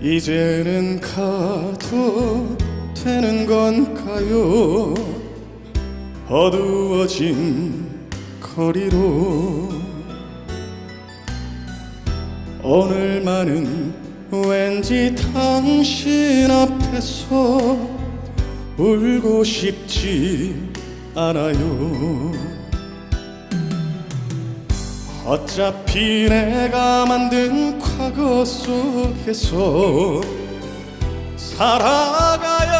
이제는 가도 되는 건가요? 어두워진 거리로 오늘만은 왠지 당신 앞에서 울고 싶지 않아요 어차피 내가 만든 과거 속에서 살아가야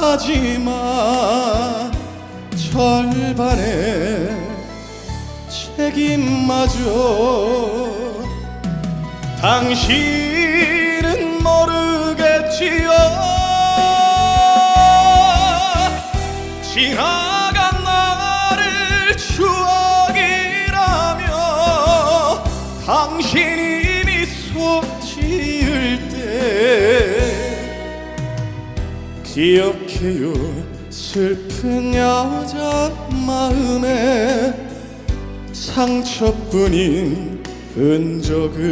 하지만 절반의 책임마저 당신은 모르겠지요. 지나간 나를 추 당신이 미소 지을 때 기억해요. 슬픈 여자 마음에 상처뿐인 흔적을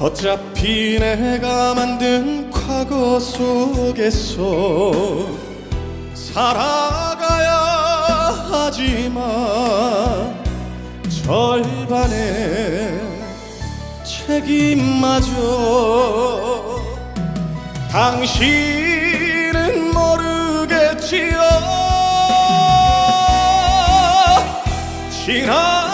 어차피 내가 만든 과거 속에서 살아가야 하지만 절반의 책임마저 당신은 모르겠지요. 지나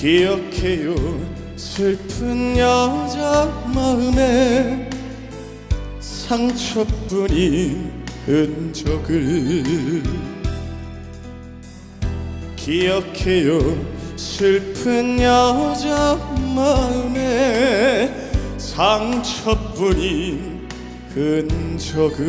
기억해요. 슬픈 여자 마음에 상처뿐인 흔적을. 기억해요. 슬픈 여자 마음에 상처뿐인 흔적을